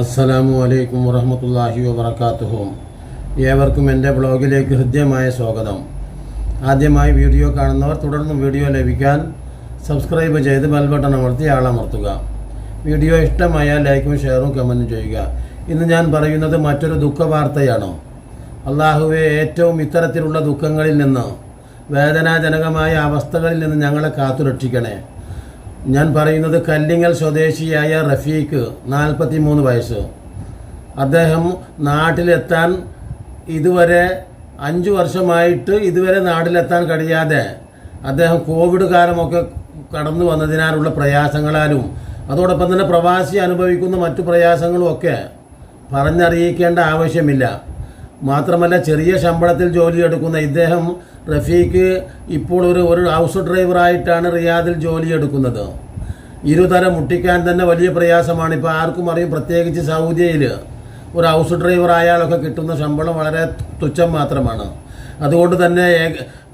അസ്സലാമു അലൈക്കും വറഹമത്തല്ലാഹി വബർക്കാത്തുഹും ഏവർക്കും എന്റെ ബ്ലോഗിലേക്ക് ഹൃദ്യമായ സ്വാഗതം. ആദ്യമായി വീഡിയോ കാണുന്നവർ തുടർന്നും വീഡിയോ ലഭിക്കാൻ സബ്സ്ക്രൈബ് ചെയ്ത് ബെൽബട്ടൺ അമർത്തി ആളമർത്തുക. വീഡിയോ ഇഷ്ടമായാൽ ലൈക്കും ഷെയറും കമന്റും ചെയ്യുക. ഇന്ന് ഞാൻ പറയുന്നത് മറ്റൊരു ദുഃഖ വാർത്തയാണ് അള്ളാഹുവെ ഏറ്റവും ഇത്തരത്തിലുള്ള ദുഃഖങ്ങളിൽ നിന്ന് വേദനാജനകമായ അവസ്ഥകളിൽ നിന്ന് ഞങ്ങളെ കാത്തുരക്ഷിക്കണേ. ഞാൻ പറയുന്നത് കല്ലിങ്ങൽ സ്വദേശിയായ റഫീഖ് നാൽപ്പത്തി മൂന്ന് വയസ്സ്. അദ്ദേഹം നാട്ടിലെത്താൻ ഇതുവരെ അഞ്ച് വർഷമായിട്ട് ഇതുവരെ നാട്ടിലെത്താൻ കഴിയാതെ അദ്ദേഹം കോവിഡ് കാലമൊക്കെ കടന്നു വന്നതിനാലുള്ള പ്രയാസങ്ങളാലും അതോടൊപ്പം തന്നെ പ്രവാസി അനുഭവിക്കുന്ന മറ്റു പ്രയാസങ്ങളും ഒക്കെ പറഞ്ഞറിയിക്കേണ്ട ആവശ്യമില്ല. മാത്രമല്ല ചെറിയ ശമ്പളത്തിൽ ജോലിയെടുക്കുന്ന ഇദ്ദേഹം റഫീഖ് ഇപ്പോൾ ഒരു ഒരു ഹൗസ് ഡ്രൈവറായിട്ടാണ് റിയാദിൽ ജോലിയെടുക്കുന്നത് ഇരുതരം മുട്ടിക്കാൻ തന്നെ വലിയ പ്രയാസമാണ്. ഇപ്പോൾ ആർക്കും അറിയും പ്രത്യേകിച്ച് സൗദിയിൽ ഒരു ഹൗസ് ഡ്രൈവർ ആയാലൊക്കെ കിട്ടുന്ന ശമ്പളം വളരെ തുച്ഛം മാത്രമാണ്. അതുകൊണ്ട് തന്നെ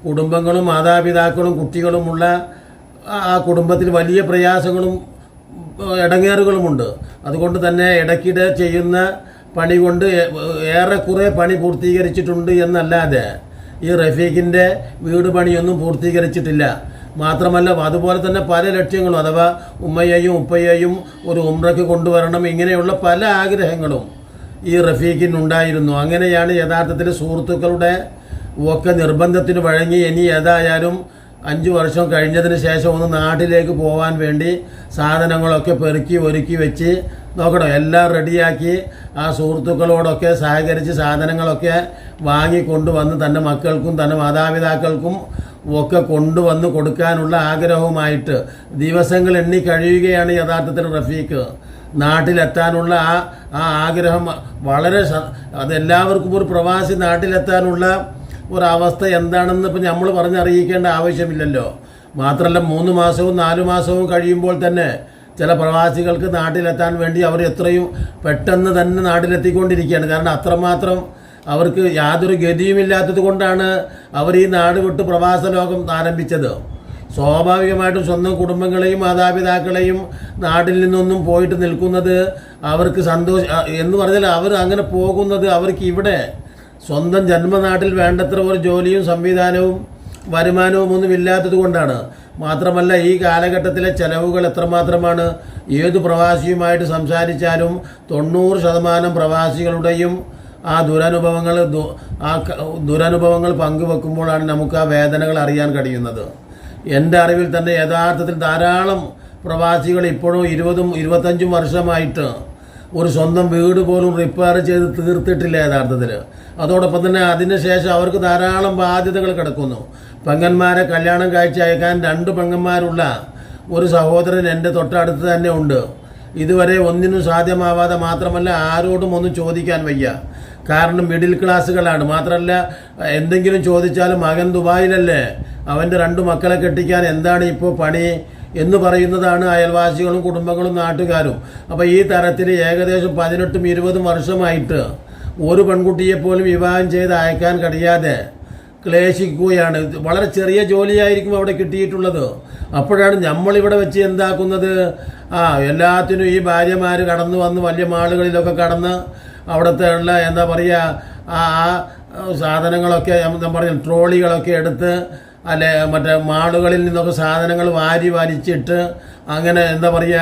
കുടുംബങ്ങളും മാതാപിതാക്കളും കുട്ടികളുമുള്ള ആ കുടുംബത്തിൽ വലിയ പ്രയാസങ്ങളും ഇടങ്ങേറുകളുമുണ്ട്. അതുകൊണ്ട് തന്നെ ഇടയ്ക്കിടെ ചെയ്യുന്ന പണി കൊണ്ട് ഏറെക്കുറെ പണി പൂർത്തീകരിച്ചിട്ടുണ്ട് എന്നല്ലാതെ ഈ റഫീഖിന്റെ വീട് പണിയൊന്നും പൂർത്തീകരിച്ചിട്ടില്ല. മാത്രമല്ല അതുപോലെ തന്നെ പല ലക്ഷ്യങ്ങളും അഥവാ ഉമ്മയെയും ഉപ്പയെയും ഒരു ഉമ്രയ്ക്ക് കൊണ്ടുവരണം ഇങ്ങനെയുള്ള പല ആഗ്രഹങ്ങളും ഈ റഫീഖിനുണ്ടായിരുന്നു. അങ്ങനെയാണ് യഥാർത്ഥത്തിൽ സുഹൃത്തുക്കളുടെ ഒക്കെ നിർബന്ധത്തിന് വഴങ്ങി ഇനി ഏതായാലും അഞ്ച് വർഷം കഴിഞ്ഞതിന് ശേഷം ഒന്ന് നാട്ടിലേക്ക് പോകാൻ വേണ്ടി സാധനങ്ങളൊക്കെ പെറുക്കി ഒരുക്കി വെച്ച് നോക്കണം? എല്ലാം റെഡിയാക്കി ആ സുഹൃത്തുക്കളോടൊക്കെ സഹകരിച്ച് സാധനങ്ങളൊക്കെ വാങ്ങിക്കൊണ്ടുവന്ന് തന്റെ മക്കൾക്കും തന്റെ മാതാപിതാക്കൾക്കും ഒക്കെ കൊണ്ടുവന്ന് കൊടുക്കാനുള്ള ആഗ്രഹവുമായിട്ട് ദിവസങ്ങൾ എണ്ണി കഴിയുകയാണ് യഥാർത്ഥത്തിൽ റഫീഖ്. നാട്ടിലെത്താനുള്ള ആ ആ ആഗ്രഹം വളരെ അതെല്ലാവർക്കും ഒരു പ്രവാസി നാട്ടിലെത്താനുള്ള ഒരവസ്ഥ എന്താണെന്ന് ഇപ്പം നമ്മൾ പറഞ്ഞറിയിക്കേണ്ട ആവശ്യമില്ലല്ലോ. മാത്രമല്ല മൂന്ന് മാസവും നാല് മാസവും കഴിയുമ്പോൾ തന്നെ ചില പ്രവാസികൾക്ക് നാട്ടിലെത്താൻ വേണ്ടി അവർ എത്രയും പെട്ടെന്ന് തന്നെ നാട്ടിലെത്തിക്കൊണ്ടിരിക്കുകയാണ്. കാരണം അത്രമാത്രം അവർക്ക് യാതൊരു ഗതിയുമില്ലാത്തത് കൊണ്ടാണ് അവർ ഈ നാട് വിട്ട് പ്രവാസ ലോകം ആരംഭിച്ചത്. സ്വാഭാവികമായിട്ടും സ്വന്തം കുടുംബങ്ങളെയും മാതാപിതാക്കളെയും നാട്ടിൽ നിന്നൊന്നും പോയിട്ട് നിൽക്കുന്നത് അവർക്ക് സന്തോഷം എന്ന് പറഞ്ഞാൽ അവർ അങ്ങനെ പോകുന്നത് അവർക്ക് ഇവിടെ സ്വന്തം ജന്മനാട്ടിൽ വേണ്ടത്ര ഒരു ജോലിയും സംവിധാനവും വരുമാനവും ഒന്നും ഇല്ലാത്തത് കൊണ്ടാണ്. മാത്രമല്ല ഈ കാലഘട്ടത്തിലെ ചെലവുകൾ എത്രമാത്രമാണ്? ഏത് പ്രവാസിയുമായിട്ട് സംസാരിച്ചാലും തൊണ്ണൂറ് ശതമാനം പ്രവാസികളുടെയും ആ ദുരനുഭവങ്ങൾ ആ ദുരനുഭവങ്ങൾ പങ്കുവെക്കുമ്പോഴാണ് നമുക്ക് ആ വേദനകൾ അറിയാൻ കഴിയുന്നത്. എന്റെ അറിവിൽ തന്നെ യഥാർത്ഥത്തിൽ ധാരാളം പ്രവാസികൾ ഇപ്പോഴും ഇരുപതും ഇരുപത്തഞ്ചും വർഷമായിട്ട് ഒരു സ്വന്തം വീട് പോലും റിപ്പയർ ചെയ്ത് തീർത്തിട്ടില്ല യഥാർത്ഥത്തിൽ അതോടൊപ്പം തന്നെ അതിനുശേഷം അവർക്ക് ധാരാളം ബാധ്യതകൾ കിടക്കുന്നു. പെങ്ങന്മാരെ കല്യാണം കാഴ്ച അയക്കാൻ രണ്ട് പെങ്ങന്മാരുള്ള ഒരു സഹോദരൻ എന്റെ തൊട്ടടുത്ത് തന്നെ ഉണ്ട്. ഇതുവരെ ഒന്നിനും സാധ്യമാവാതെ മാത്രമല്ല ആരോടും ഒന്നും ചോദിക്കാൻ വയ്യ. കാരണം മിഡിൽ ക്ലാസ്സുകളാണ് മാത്രമല്ല എന്തെങ്കിലും ചോദിച്ചാലും മകൻ ദുബായിലല്ലേ? അവന്റെ രണ്ട് മക്കളെ കെട്ടിക്കാൻ എന്താണ് ഇപ്പോൾ പണി എന്ന് പറയുന്നതാണ് അയൽവാസികളും കുടുംബങ്ങളും നാട്ടുകാരും. അപ്പോൾ ഈ തരത്തിൽ ഏകദേശം പതിനെട്ടും ഇരുപതും വർഷമായിട്ട് ഒരു പെൺകുട്ടിയെപ്പോലും വിവാഹം ചെയ്ത് അയക്കാൻ കഴിയാതെ ക്ലേശിക്കുകയാണ്. വളരെ ചെറിയ ജോലിയായിരിക്കും അവിടെ കിട്ടിയിട്ടുള്ളത്. അപ്പോഴാണ് നമ്മളിവിടെ വെച്ച് എന്താക്കുന്നത്? ആ എല്ലാത്തിനും ഈ ഭാര്യമാർ കടന്നു വന്ന് വലിയ മാളുകളിലൊക്കെ കടന്ന് അവിടുത്തെ ഉള്ള എന്താ പറയുക ആ സാധനങ്ങളൊക്കെ എന്താ പറയുക ട്രോളികളൊക്കെ എടുത്ത് അല്ലെ മറ്റേ മാളുകളിൽ നിന്നൊക്കെ സാധനങ്ങൾ വാരി വലിച്ചിട്ട് അങ്ങനെ എന്താ പറയുക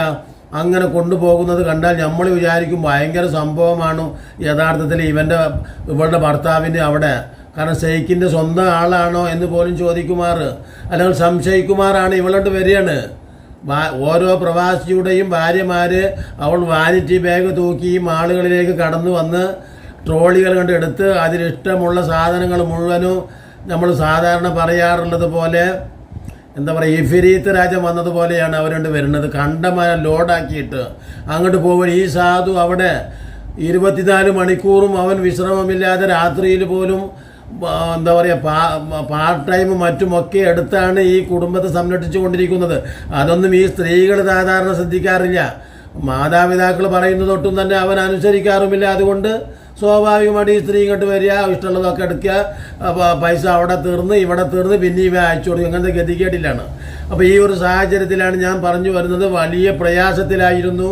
അങ്ങനെ കൊണ്ടുപോകുന്നത് കണ്ടാൽ നമ്മൾ വിചാരിക്കും ഭയങ്കര സംഭവമാണ് യഥാർത്ഥത്തിൽ ഇവന്റെ ഇവളുടെ ഭർത്താവിന്റെ അവിടെ. കാരണം ഷെയ്ഖിന്റെ സ്വന്തം ആളാണോ എന്ന് പോലും ചോദിക്കുമാർ. അല്ലെങ്കിൽ സംശയിക്കുമാറാണ് ഇവളോട്ട് വരികയാണ്. ഓരോ പ്രവാസിയുടെയും ഭാര്യമാർ അവൾ വാനിറ്റി ബാഗ് തൂക്കി ഈ മാളുകളിലേക്ക് കടന്നു വന്ന് ട്രോളികൾ കണ്ട് എടുത്ത് അതിലിഷ്ടമുള്ള സാധനങ്ങൾ മുഴുവനും നമ്മൾ സാധാരണ പറയാറുള്ളത് പോലെ എന്താ പറയുക ഇഫിരീത്ത് രാജൻ വന്നതുപോലെയാണ് അവരുണ്ട് വരുന്നത്. കണ്ടമാന ലോഡാക്കിയിട്ട് അങ്ങോട്ട് പോകുമ്പോൾ ഈ സാധു അവിടെ ഇരുപത്തിനാല് മണിക്കൂറും അവൻ വിശ്രമമില്ലാതെ രാത്രിയിൽ പോലും എന്താ പറയുക പാ പാർട്ട് ടൈം മറ്റുമൊക്കെ എടുത്താണ് ഈ കുടുംബത്തെ സംരക്ഷിച്ചു കൊണ്ടിരിക്കുന്നത് അതൊന്നും ഈ സ്ത്രീകൾ സാധാരണ ശ്രദ്ധിക്കാറില്ല. മാതാപിതാക്കൾ പറയുന്നത് തൊട്ടും തന്നെ അവൻ അനുസരിക്കാറുമില്ല. അതുകൊണ്ട് സ്വാഭാവികമായിട്ട് ഈ സ്ത്രീ ഇങ്ങോട്ട് വരിക ഇഷ്ടമുള്ളതൊക്കെ എടുക്കുക. പൈസ അവിടെ തീർന്ന് ഇവിടെ തീർന്ന് പിന്നെ ഇവ അയച്ചു കൊടുക്കും. അങ്ങനത്തെ ഗതികേടിലാണ്. അപ്പോൾ ഈ ഒരു സാഹചര്യത്തിലാണ് ഞാൻ പറഞ്ഞു വരുന്നത്. വലിയ പ്രയാസത്തിലായിരുന്നു.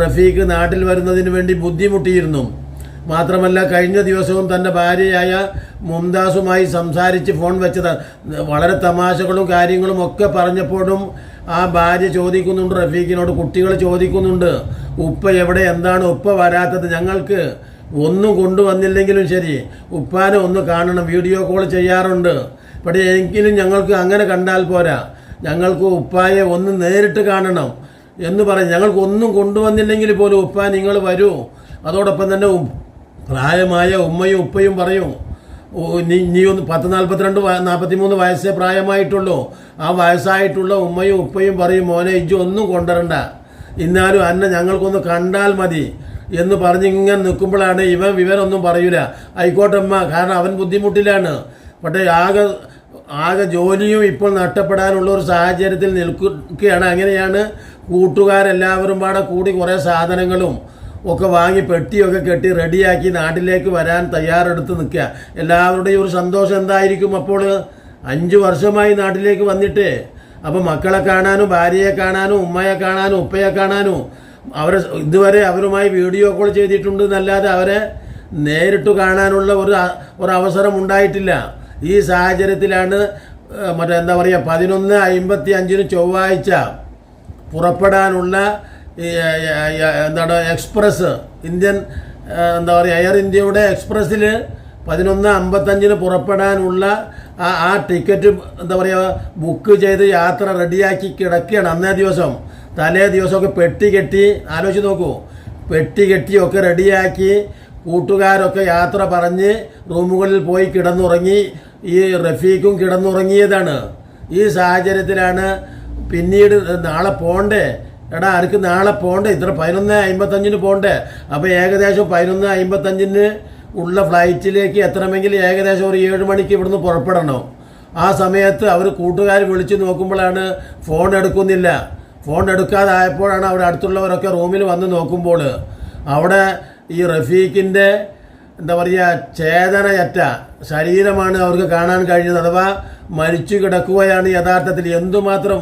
റഫീഖ് നാട്ടിൽ വരുന്നതിന് വേണ്ടി ബുദ്ധിമുട്ടിയിരുന്നു. മാത്രമല്ല കഴിഞ്ഞ ദിവസവും തന്റെ ഭാര്യയായ മുംതാസുമായി സംസാരിച്ച് ഫോൺ വെച്ചത്. വളരെ തമാശകളും കാര്യങ്ങളും ഒക്കെ പറഞ്ഞപ്പോഴും ആ ഭാര്യ ചോദിക്കുന്നുണ്ട് റഫീഖിനോട് കുട്ടികൾ ചോദിക്കുന്നുണ്ട് ഉപ്പ എവിടെ എന്താണ് ഉപ്പ വരാത്തത്? ഞങ്ങൾക്ക് ഒന്നും കൊണ്ടുവന്നില്ലെങ്കിലും ശരി ഉപ്പാനെ ഒന്ന് കാണണം വീഡിയോ കോൾ ചെയ്യാറുണ്ട്. പക്ഷേ എങ്കിലും ഞങ്ങൾക്ക് അങ്ങനെ കണ്ടാൽ പോരാ. ഞങ്ങൾക്ക് ഉപ്പായെ ഒന്ന് നേരിട്ട് കാണണം എന്ന് പറയും. ഞങ്ങൾക്ക് ഒന്നും കൊണ്ടുവന്നില്ലെങ്കിൽ പോലും ഉപ്പ നിങ്ങൾ വരൂ. അതോടൊപ്പം തന്നെ പ്രായമായ ഉമ്മയും ഉപ്പയും പറയും നീ നീ ഒന്ന് പത്ത് നാൽപ്പത്തിരണ്ട് നാൽപ്പത്തി മൂന്ന് വയസ്സേ പ്രായമായിട്ടുള്ളൂ. ആ വയസ്സായിട്ടുള്ള ഉമ്മയും ഉപ്പയും പറയും മോനെ ഇജ്ജ് ഒന്നും കൊണ്ടുവരണ്ട. ഇന്നാലും അന്നെ ഞങ്ങൾക്കൊന്ന് കണ്ടാൽ മതി. എന്ന് പറഞ്ഞ് ഇങ്ങനെ നിൽക്കുമ്പോഴാണ് ഇവൻ വിവരൊന്നും പറയൂല. ആയിക്കോട്ടെ അമ്മ കാരണം അവൻ ബുദ്ധിമുട്ടിലാണ്. പക്ഷേ ആകെ ആകെ ജോലിയും ഇപ്പോൾ നഷ്ടപ്പെടാനുള്ള ഒരു സാഹചര്യത്തിൽ നിൽക്കുകയാണ് അങ്ങനെയാണ് കൂട്ടുകാരെല്ലാവരും പാടെ കൂടി കുറേ സാധനങ്ങളും ഒക്കെ വാങ്ങി പെട്ടിയൊക്കെ കെട്ടി റെഡിയാക്കി നാട്ടിലേക്ക് വരാൻ തയ്യാറെടുത്ത് നിൽക്കുക. എല്ലാവരുടെയും ഒരു സന്തോഷം എന്തായിരിക്കും അപ്പോൾ? അഞ്ച് വർഷമായി നാട്ടിലേക്ക് വന്നിട്ട്. അപ്പോൾ മക്കളെ കാണാനും ഭാര്യയെ കാണാനും ഉമ്മയെ കാണാനും ഉപ്പയെ കാണാനും അവരെ ഇതുവരെ അവരുമായി വീഡിയോ കോൾ ചെയ്തിട്ടുണ്ട് എന്നല്ലാതെ അവരെ നേരിട്ട് കാണാനുള്ള ഒരു ഒരു അവസരം ഉണ്ടായിട്ടില്ല. ഈ സാഹചര്യത്തിലാണ് മറ്റെന്താ പറയുക പതിനൊന്ന് അമ്പത്തി അഞ്ചിന് ചൊവ്വാഴ്ച പുറപ്പെടാനുള്ള ഈ, എന്താണ് എക്സ്പ്രസ് ഇന്ത്യൻ എന്താ പറയുക എയർ ഇന്ത്യയുടെ എക്സ്പ്രസ്സിൽ പതിനൊന്ന് അമ്പത്തഞ്ചിന് പുറപ്പെടാനുള്ള ആ ആ ടിക്കറ്റ് എന്താ പറയുക ബുക്ക് ചെയ്ത് യാത്ര റെഡിയാക്കി കിടക്കുകയാണ് അന്നേ ദിവസം. തലേ ദിവസമൊക്കെ പെട്ടി കെട്ടി ആലോചിച്ച് നോക്കൂ. പെട്ടി കെട്ടിയൊക്കെ റെഡിയാക്കി കൂട്ടുകാരൊക്കെ യാത്ര പറഞ്ഞ് റൂമുകളിൽ പോയി കിടന്നുറങ്ങി ഈ റഫീഖും കിടന്നുറങ്ങിയതാണ്. ഈ സാഹചര്യത്തിലാണ് പിന്നീട് നാളെ പോണ്ടേ? എടാ ആർക്ക് നാളെ പോകണ്ടേ ഇത്ര പതിനൊന്ന് അമ്പത്തഞ്ചിന് പോകണ്ടേ അപ്പോൾ ഏകദേശം പതിനൊന്ന് അമ്പത്തഞ്ചിന് ഉള്ള ഫ്ലൈറ്റിലേക്ക് എത്തണമെങ്കിൽ ഏകദേശം ഒരു ഏഴ് മണിക്ക് ഇവിടുന്ന് പുറപ്പെടണം. ആ സമയത്ത് അവർ കൂട്ടുകാർ വിളിച്ച് നോക്കുമ്പോഴാണ് ഫോൺ എടുക്കുന്നില്ല. ഫോൺ എടുക്കാതായപ്പോഴാണ് അവിടെ അടുത്തുള്ളവരൊക്കെ റൂമിൽ വന്ന് നോക്കുമ്പോൾ അവിടെ ഈ റഫീഖിന്റെ എന്താ പറയുക ചേതനയറ്റ ശരീരമാണ് അവർക്ക് കാണാൻ കഴിഞ്ഞത്. അഥവാ മരിച്ചു കിടക്കുകയാണ് യഥാർത്ഥത്തിൽ. എന്തുമാത്രം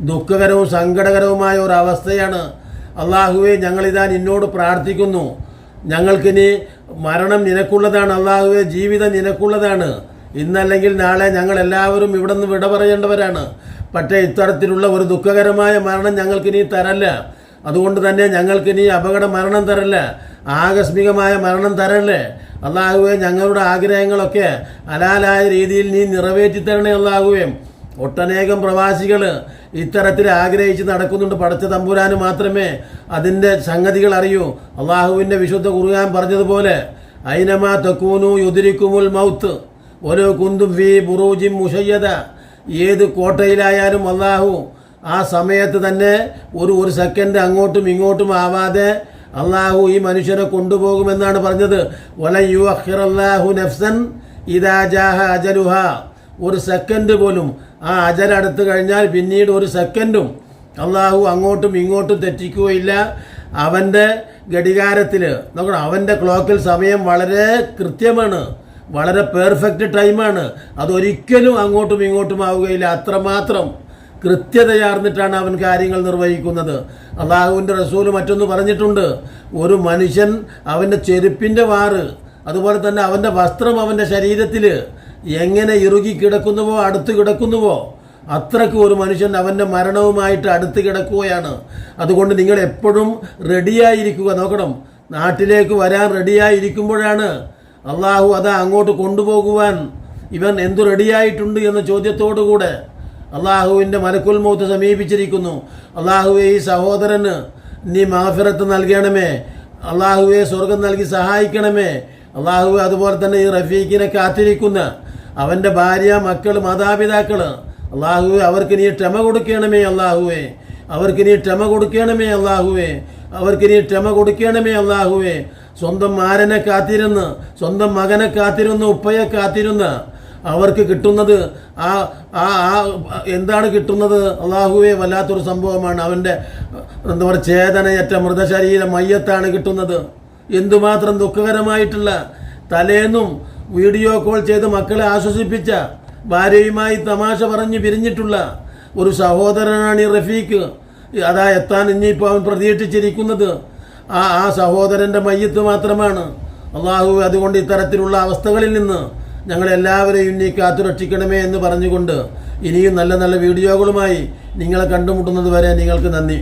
ദുഃഖകരവും സങ്കടകരവുമായ ഒരു അവസ്ഥയാണ്. അള്ളാഹുവെ ഞങ്ങളിതാ നിന്നോട് പ്രാർത്ഥിക്കുന്നു. ഞങ്ങൾക്കിനി മരണം നിനക്കുള്ളതാണ്. അള്ളാഹുവെ ജീവിതം നിനക്കുള്ളതാണ്. ഇന്നല്ലെങ്കിൽ നാളെ ഞങ്ങൾ എല്ലാവരും ഇവിടെ നിന്ന് വിട പറയേണ്ടവരാണ്. പക്ഷേ ഇത്തരത്തിലുള്ള ഒരു ദുഃഖകരമായ മരണം ഞങ്ങൾക്കിനി തരല്ല. അതുകൊണ്ട് തന്നെ ഞങ്ങൾക്കിനി അപകട മരണം തരല്ല. ആകസ്മികമായ മരണം തരല്ലേ? അള്ളാഹുവെ ഞങ്ങളുടെ ആഗ്രഹങ്ങളൊക്കെ അലാലായ രീതിയിൽ നീ നിറവേറ്റി തരണേ അള്ളാഹുവേം. ഒട്ടനേകം പ്രവാസികൾ ഇത്തരത്തിൽ ആഗ്രഹിച്ച് നടക്കുന്നുണ്ട് പടച്ച തമ്പുരാന് മാത്രമേ അതിന്റെ സംഗതികൾ അറിയൂ. അള്ളാഹുവിന്റെ വിശുദ്ധ കുറുകാൻ പറഞ്ഞതുപോലെ ഐനമാ തക്കൂനു യുതിരിക്കുമുൽ മൗത്ത് ഓരോ കുന്തും വി ബുറൂജിം മുഷയ്യത ഏത് കോട്ടയിലായാലും അള്ളാഹു ആ സമയത്ത് തന്നെ ഒരു ഒരു സെക്കൻഡ് അങ്ങോട്ടും ഇങ്ങോട്ടും ആവാതെ അള്ളാഹു ഈ മനുഷ്യനെ കൊണ്ടുപോകുമെന്നാണ് പറഞ്ഞത്. വല യു നഫ്സൻ ഇദാ ജാഹ അജലുഹ. ഒരു സെക്കൻഡ് പോലും ആ അജൽ അടുത്ത് കഴിഞ്ഞാൽ പിന്നീട് ഒരു സെക്കൻഡും അള്ളാഹു അങ്ങോട്ടും ഇങ്ങോട്ടും തെറ്റിക്കുകയില്ല. അവന്റെ ഘടികാരത്തിൽ നോക്കണം അവന്റെ ക്ലോക്കിൽ സമയം വളരെ കൃത്യമാണ് വളരെ പെർഫെക്റ്റ് ടൈമാണ് അതൊരിക്കലും അങ്ങോട്ടും ഇങ്ങോട്ടും ആവുകയില്ല. അത്രമാത്രം കൃത്യതയാർന്നിട്ടാണ് അവൻ കാര്യങ്ങൾ നിർവഹിക്കുന്നത്. അള്ളാഹുവിന്റെ റസൂൽ മറ്റൊന്ന് പറഞ്ഞിട്ടുണ്ട് ഒരു മനുഷ്യൻ അവന്റെ ചെരുപ്പിന്റെ വാറ് അതുപോലെ തന്നെ അവന്റെ വസ്ത്രം അവന്റെ ശരീരത്തിൽ എങ്ങനെ ഇറുകി കിടക്കുന്നുവോ അടുത്ത് കിടക്കുന്നുവോ? അത്രയ്ക്ക് ഒരു മനുഷ്യൻ അവന്റെ മരണവുമായിട്ട് അടുത്ത് കിടക്കുകയാണ്. അതുകൊണ്ട് നിങ്ങൾ എപ്പോഴും റെഡിയായിരിക്കുക. നോക്കണം നാട്ടിലേക്ക് വരാൻ റെഡിയായിരിക്കുമ്പോഴാണ് അള്ളാഹു അത് അങ്ങോട്ട് കൊണ്ടുപോകുവാൻ ഇവൻ എന്തു റെഡിയായിട്ടുണ്ട് എന്ന ചോദ്യത്തോടുകൂടെ അള്ളാഹുവിന്റെ മലക്കുൽ മൗത്ത് സമീപിച്ചിരിക്കുന്നു. അള്ളാഹുവെ ഈ സഹോദരന് നീ മാഫിറത്ത് നൽകണമേ. അള്ളാഹുവെ സ്വർഗം നൽകി സഹായിക്കണമേ. അള്ളാഹുവെ അതുപോലെ തന്നെ ഈ റഫീഖിനെ കാത്തിരിക്കുന്ന അവന്റെ ഭാര്യ മക്കൾ മാതാപിതാക്കൾ അള്ളാഹുവെ അവർക്ക് നീ ക്ഷമ കൊടുക്കണമേ അള്ളാഹുവെ. അവർക്ക് നീ ക്ഷമ കൊടുക്കണമേ അള്ളാഹുവെ. അവർക്ക് നീ ക്ഷമ കൊടുക്കണമേ അള്ളാഹുവെ. സ്വന്തം മാരനെ കാത്തിരുന്ന് സ്വന്തം മകനെ കാത്തിരുന്ന് ഉപ്പയെ കാത്തിരുന്ന് അവർക്ക് കിട്ടുന്നത് ആ ആ ആ എന്താണ് കിട്ടുന്നത്? അള്ളാഹുവെ വല്ലാത്തൊരു സംഭവമാണ്. അവന്റെ എന്താ പറയുക ചേതനയറ്റ മൃതശരീര മയ്യത്താണ് കിട്ടുന്നത്. എന്തുമാത്രം ദുഃഖകരമായിട്ടുള്ള തലേന്നും വീഡിയോ കോൾ ചെയ്ത് മക്കളെ ആശ്വസിപ്പിച്ച ഭാര്യയുമായി തമാശ പറഞ്ഞ് പിരിഞ്ഞിട്ടുള്ള ഒരു സഹോദരനാണ് ഈ റഫീഖ്. അതാ എത്താൻ ഇനിയിപ്പോൾ അവൻ പ്രതീക്ഷിച്ചിരിക്കുന്നത്. ആ ആ സഹോദരന്റെ മയ്യത്ത് മാത്രമാണ്. അള്ളാഹു അതുകൊണ്ട് ഇത്തരത്തിലുള്ള അവസ്ഥകളിൽ നിന്ന് ഞങ്ങളെല്ലാവരെയും നീ കാത്തുരക്ഷിക്കണമേ എന്ന് പറഞ്ഞുകൊണ്ട് ഇനിയും നല്ല നല്ല വീഡിയോകളുമായി നിങ്ങളെ കണ്ടുമുട്ടുന്നത് വരെ നിങ്ങൾക്ക് നന്ദി.